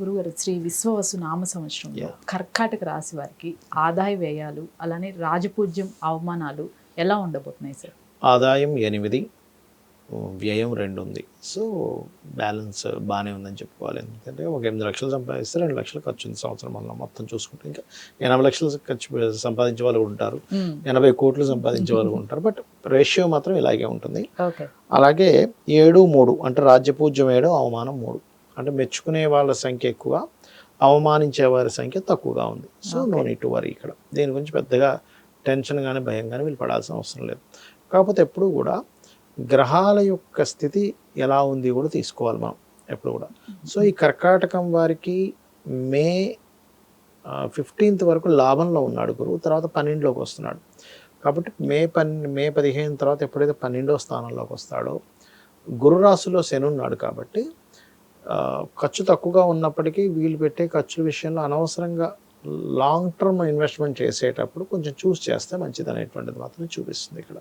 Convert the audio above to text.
గురుగారు శ్రీ విశ్వవసు నామ సంవత్సరంలో. కర్కాటక రాశి వారికి ఆదాయ వ్యయాలు అలానే రాజపూజ్యం అవమానాలు ఎలా ఉండబోతున్నాయి సార్? ఆదాయం ఎనిమిది వ్యయం రెండు ఉంది. సో బ్యాలెన్స్ బాగానే ఉందని చెప్పుకోవాలి. ఎందుకంటే ఒక ఎనిమిది లక్షలు సంపాదిస్తే రెండు లక్షలు ఖర్చు ఉంది సంవత్సరం వల్ల మొత్తం చూసుకుంటే. ఇంకా ఎనభై లక్షలు ఖర్చు సంపాదించే వాళ్ళు ఉంటారు. మ్మ్. ఎనభై కోట్లు సంపాదించే వాళ్ళు ఉంటారు. బట్ రేషియో మాత్రం ఇలాగే ఉంటుంది. అలాగే ఏడు మూడు అంటే రాజ్యపూజ్యం ఏడు అవమానం మూడు. అంటే మెచ్చుకునే వాళ్ళ సంఖ్య ఎక్కువ అవమానించే వారి సంఖ్య తక్కువగా ఉంది. So no. Need to worry ఇక్కడ. దీని గురించి పెద్దగా టెన్షన్ కానీ భయం కానీ వీళ్ళు పడాల్సిన అవసరం లేదు. కాకపోతే ఎప్పుడు కూడా గ్రహాల యొక్క స్థితి ఎలా ఉంది కూడా తీసుకోవాలి మనం ఎప్పుడు కూడా. సో ఈ కర్కాటకం వారికి మే ఫిఫ్టీన్త్ వరకు లాభంలో ఉన్నాడు గురువు తర్వాత పన్నెండులోకి వస్తున్నాడు. కాబట్టి మే పన్ మే పదిహేను తర్వాత ఎప్పుడైతే పన్నెండో స్థానంలోకి వస్తాడో గురు రాశిలో శని ఉన్నాడు కాబట్టి ఖర్చు తక్కువగా ఉన్నప్పటికీ వీళ్ళు పెట్టే ఖర్చుల విషయంలో అనవసరంగా లాంగ్ టర్మ్ ఇన్వెస్ట్మెంట్ చేసేటప్పుడు కొంచెం చూస్ చేస్తే మంచిది అనేటువంటిది మాత్రం చూపిస్తుంది ఇక్కడ.